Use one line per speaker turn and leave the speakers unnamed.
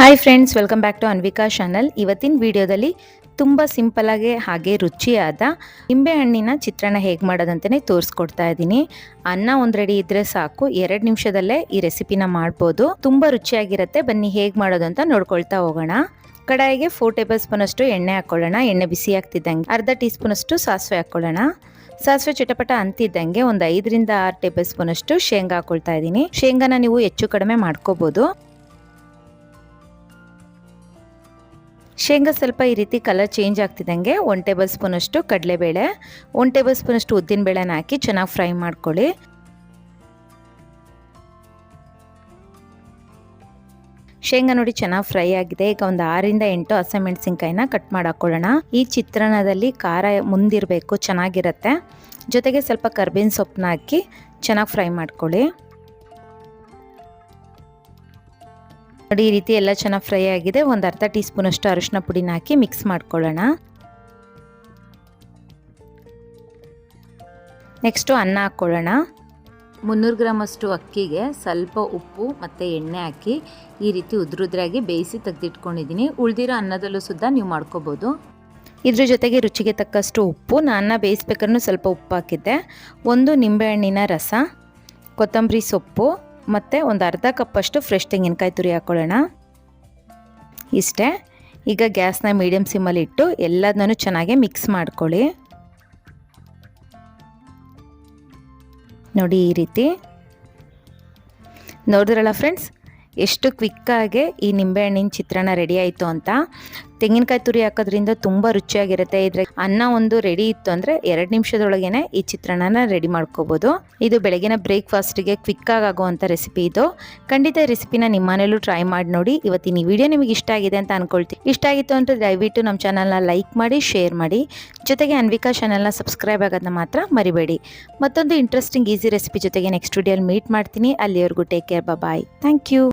Hi friends welcome back to Anvika channel ಇವತ್ತಿನ ವಿಡಿಯೋದಲ್ಲಿ ತುಂಬ ಸಿಂಪಲಾಗಿ ಹಾಗೆ ರುಚಿಯಾದ ನಿಂಬೆಹಣ್ಣಿನ ಚಿತ್ರಾನ್ನ ಹೇಗೆ ಮಾಡೋದಂತಲೇ ತೋರಿಸ್ಕೊಡ್ತಾ ಇದ್ದೀನಿ. ಅನ್ನ ಒಂದು ರೆಡಿ ಇದ್ದರೆ ಸಾಕು, ಎರಡು ನಿಮಿಷದಲ್ಲೇ ಈ ರೆಸಿಪಿನ ಮಾಡ್ಬೋದು. ತುಂಬ ರುಚಿಯಾಗಿರುತ್ತೆ. ಬನ್ನಿ ಹೇಗೆ ಮಾಡೋದು ಅಂತ ನೋಡ್ಕೊಳ್ತಾ ಹೋಗೋಣ. ಕಡಾಯಿಗೆ ಫೋರ್ ಟೇಬಲ್ ಸ್ಪೂನಷ್ಟು ಎಣ್ಣೆ ಹಾಕ್ಕೊಳ್ಳೋಣ ಎಣ್ಣೆ ಬಿಸಿ ಆಗ್ತಿದ್ದಂಗೆ ಅರ್ಧ ಟೀ ಸ್ಪೂನಷ್ಟು ಸಾಸಿವೆ ಹಾಕ್ಕೊಳ್ಳೋಣ ಸಾಸಿವೆ ಚಟಪಟ ಅಂತಿದ್ದಂಗೆ ಒಂದು ಐದರಿಂದ ಆರು ಟೇಬಲ್ ಸ್ಪೂನಷ್ಟು ಶೇಂಗಾ ಹಾಕ್ಕೊಳ್ತಾ ಇದ್ದೀನಿ. ಶೇಂಗಾನ ನೀವು ಹೆಚ್ಚು ಕಡಿಮೆ ಮಾಡ್ಕೋಬೋದು. ಶೇಂಗಾ ಸ್ವಲ್ಪ ಈ ರೀತಿ ಕಲರ್ ಚೇಂಜ್ ಆಗ್ತಿದ್ದಂಗೆ ಒನ್ ಟೇಬಲ್ ಸ್ಪೂನಷ್ಟು ಕಡಲೆಬೇಳೆ ಒನ್ ಟೇಬಲ್ ಸ್ಪೂನಷ್ಟು ಉದ್ದಿನಬೇಳೆನ ಹಾಕಿ ಚೆನ್ನಾಗಿ ಫ್ರೈ ಮಾಡ್ಕೊಳ್ಳಿ. ಶೇಂಗಾ ನೋಡಿ ಚೆನ್ನಾಗಿ ಫ್ರೈ ಆಗಿದೆ. ಈಗ ಒಂದು ಆರಿಂದ ಎಂಟು ಹಸಿಮೆಣಸಿನ್ಕಾಯಿನ ಕಟ್ ಮಾಡಿಕೊಳ್ಳೋಣ ಈ ಚಿತ್ರಾನ್ನದಲ್ಲಿ ಖಾರ ಮುಂದಿರಬೇಕು, ಚೆನ್ನಾಗಿರುತ್ತೆ. ಜೊತೆಗೆ ಸ್ವಲ್ಪ ಕರ್ಬೇವಿನ ಸೊಪ್ಪನ್ನ ಹಾಕಿ ಚೆನ್ನಾಗಿ ಫ್ರೈ ಮಾಡ್ಕೊಳ್ಳಿ. ನೋಡಿ ಈ ರೀತಿ ಎಲ್ಲ ಚೆನ್ನಾಗಿ ಫ್ರೈ ಆಗಿದೆ. ಒಂದು ಅರ್ಧ ಟೀ ಸ್ಪೂನಷ್ಟು ಅರಿಶಿನ ಪುಡಿನ ಹಾಕಿ ಮಿಕ್ಸ್ ಮಾಡ್ಕೊಳ್ಳೋಣ. ನೆಕ್ಸ್ಟು ಅನ್ನ ಹಾಕ್ಕೊಳ್ಳೋಣ. ಮುನ್ನೂರು ಗ್ರಾಮಷ್ಟು ಅಕ್ಕಿಗೆ ಸ್ವಲ್ಪ ಉಪ್ಪು ಮತ್ತು ಎಣ್ಣೆ ಹಾಕಿ ಈ ರೀತಿ ಉದ್ರುದ್ರಾಗಿ ಬೇಯಿಸಿ ತೆಗೆದಿಟ್ಕೊಂಡಿದ್ದೀನಿ. ಉಳಿದಿರೋ ಅನ್ನದಲ್ಲೂ ಸುದ್ದ ನೀವು ಮಾಡ್ಕೋಬೋದು. ಇದ್ರ ಜೊತೆಗೆ ರುಚಿಗೆ ತಕ್ಕಷ್ಟು ಉಪ್ಪು. ನಾನು ಬೇಯಿಸ್ಬೇಕಾದ್ರೂ ಸ್ವಲ್ಪ ಉಪ್ಪು ಹಾಕಿದ್ದೆ. ಒಂದು ನಿಂಬೆಹಣ್ಣಿನ ರಸ ಕೊತ್ತಂಬರಿ ಸೊಪ್ಪು ಮತ್ತು ಒಂದು ಅರ್ಧ ಕಪ್ಪಷ್ಟು ಫ್ರೆಶ್ ತೆಂಗಿನಕಾಯಿ ತುರಿ ಹಾಕ್ಕೊಳ್ಳೋಣ ಇಷ್ಟೇ. ಈಗ ಗ್ಯಾಸ್ನ ಮೀಡಿಯಮ್ ಸಿಮ್ಮಲ್ಲಿ ಇಟ್ಟು ಎಲ್ಲದನ್ನೂ ಚೆನ್ನಾಗಿ ಮಿಕ್ಸ್ ಮಾಡ್ಕೊಳ್ಳಿ. ನೋಡಿ ಈ ರೀತಿ. ನೋಡಿದ್ರಲ್ಲ ಫ್ರೆಂಡ್ಸ್ ಎಷ್ಟು ಕ್ವಿಕ್ಕಾಗಿ ಈ ನಿಂಬೆಹಣ್ಣಿನ ಚಿತ್ರಾನ್ನ ರೆಡಿ ಆಯಿತು ಅಂತ. ತೆಂಗಿನಕಾಯಿ ತುರಿ ಹಾಕೋದ್ರಿಂದ ತುಂಬ ರುಚಿಯಾಗಿರುತ್ತೆ. ಇದ್ರೆ ಅನ್ನ ಒಂದು ರೆಡಿ ಇತ್ತು ಅಂದರೆ ಎರಡು ನಿಮಿಷದೊಳಗೇನೆ ಈ ಚಿತ್ರಾನ್ನನ ರೆಡಿ ಮಾಡ್ಕೋಬೋದು. ಇದು ಬೆಳಗಿನ ಬ್ರೇಕ್ಫಾಸ್ಟಿಗೆ ಕ್ವಿಕ್ಕಾಗಿ ಆಗುವಂಥ ರೆಸಿಪಿ ಇದು. ಖಂಡಿತ ರೆಸಿಪಿನ ನಿಮ್ಮ ಮನೇಲೂ ಟ್ರೈ ಮಾಡಿ ನೋಡಿ. ಇವತ್ತಿನ ಈ ವಿಡಿಯೋ ನಿಮಗೆ ಇಷ್ಟ ಆಗಿದೆ ಅಂತ ಅನ್ಕೊಳ್ತೀನಿ. ಇಷ್ಟ ಆಗಿತ್ತು ಅಂತ ದಯವಿಟ್ಟು ನಮ್ಮ ಚಾನಲ್ನ ಲೈಕ್ ಮಾಡಿ ಶೇರ್ ಮಾಡಿ. ಜೊತೆಗೆ ಅನ್ವಿಕಾ ಚಾನಲ್ನ ಸಬ್ಸ್ಕ್ರೈಬ್ ಆಗೋದನ್ನ ಮಾತ್ರ ಮರಿಬೇಡಿ. ಮತ್ತೊಂದು ಇಂಟ್ರೆಸ್ಟಿಂಗ್ ಈಸಿ ರೆಸಿಪಿ ಜೊತೆಗೆ ನೆಕ್ಸ್ಟ್ ವಿಡಿಯೋಲಿ ಮೀಟ್ ಮಾಡ್ತೀನಿ. ಅಲ್ಲಿವರೆಗೂ take care bye thank you